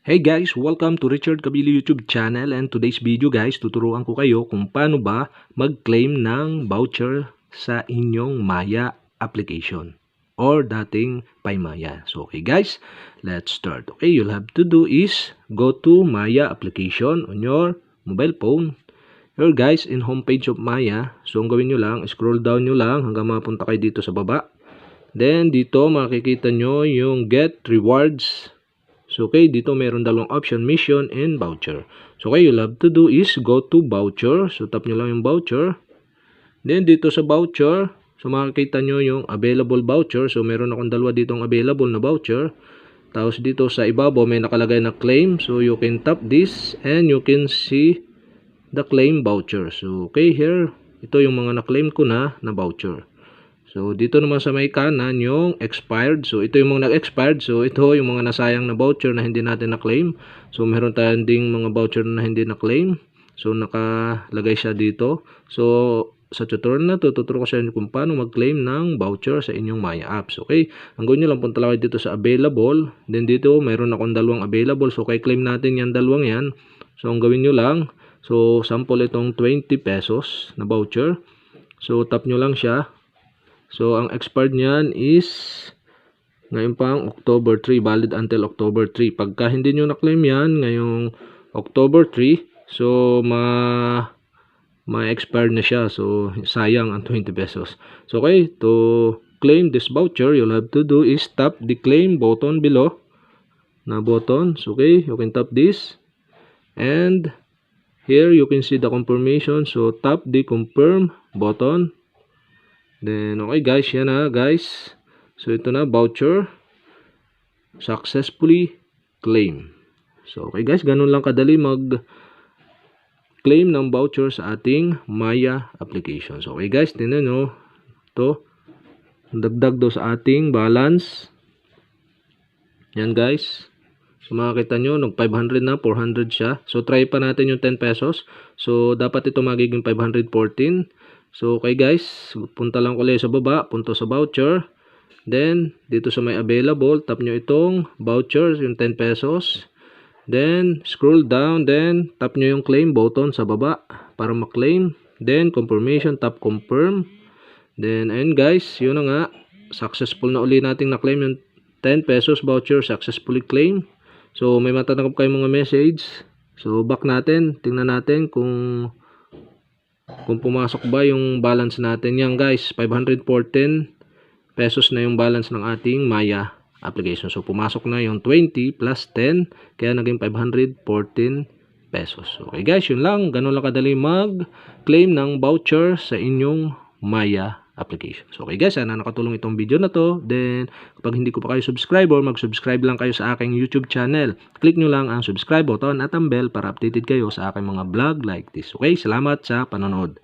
Hey guys, welcome to Richard Kabili YouTube channel and today's video guys, tuturuan ko kayo kung paano ba mag-claim ng voucher sa inyong Maya application or dating Paymaya. So okay guys, let's start. Okay, you'll have to do is go to Maya application on your mobile phone. Here guys, in homepage of Maya, so ang gawin nyo lang, scroll down nyo lang hanggang mapunta kayo dito sa baba. Then dito makikita nyo yung get rewards okay, dito meron dalawang option, mission and voucher. So, okay, you'll have to do is go to voucher. So, tap nyo lang yung voucher. Then, dito sa voucher, so makikita nyo yung available voucher. So, meron akong dalawa ditong available na voucher. Tapos, dito sa ibabaw, may nakalagay na claim. So, you can tap this and you can see the claim voucher. So, okay, here, ito yung mga na-claim ko na na voucher. So, dito naman sa may kanan, yung expired. So, ito yung mga nag-expired. So, ito yung mga nasayang na voucher na hindi natin na-claim. So, meron tayong ding mga voucher na hindi na-claim. So, nakalagay siya dito. So, sa tutorial na to, tuturo ko sa inyo kung paano mag-claim ng voucher sa inyong Maya apps. Okay? Ang gawin nyo lang, punta lang dito sa available. Then, dito, meron akong dalawang available. So, kay claim natin yan dalawang yan. So, ang gawin nyo lang, so, sample itong 20 pesos na voucher. So, tap nyo lang siya. So, ang expired niyan is ngayon pang October 3, valid until October 3. Pagka hindi nyo na-claim yan, ngayong October 3, so ma ma-expire na siya. So, sayang ang 20 pesos. So, okay, to claim this voucher, you'll have to do is tap the claim button below na button. So, okay, you can tap this. And here you can see the confirmation. So, tap the confirm button. Then, okay guys, yan na guys. So, ito na, voucher. Successfully claim. So, okay guys, ganun lang kadali mag claim ng voucher sa ating Maya application. So, okay guys, tingnan nyo. Ito. Dagdag daw sa ating balance. Yan guys. So, makakita nyo, nag 500 na, 400 siya. So, try pa natin yung 10 pesos. So, dapat ito magiging 514. So, okay guys, punta lang ulit sa baba, punta sa voucher. Then, dito sa may available, tap nyo itong voucher, yung 10 pesos. Then, scroll down, then, tap nyo yung claim button sa baba para ma-claim. Then, confirmation, tap confirm. Then, ayun guys, yun na nga. Successful na uli nating na-claim yung 10 pesos voucher, successfully claim. So, may matatanggap kayong mga message. So, back natin, tingnan natin kung kung pumasok ba yung balance natin yan guys 514 pesos na yung balance ng ating Maya application. So pumasok na yung 20 plus 10 kaya naging 514 pesos. Okay guys yun lang. Ganun lang kadali mag claim ng voucher sa inyong Maya application. So, okay guys, sana nakatulong itong video na to. Then, kapag hindi ko pa kayo subscriber, mag-subscribe lang kayo sa aking YouTube channel. Click nyo lang ang subscribe button at ang bell para updated kayo sa aking mga vlog like this. Okay, salamat sa panonood.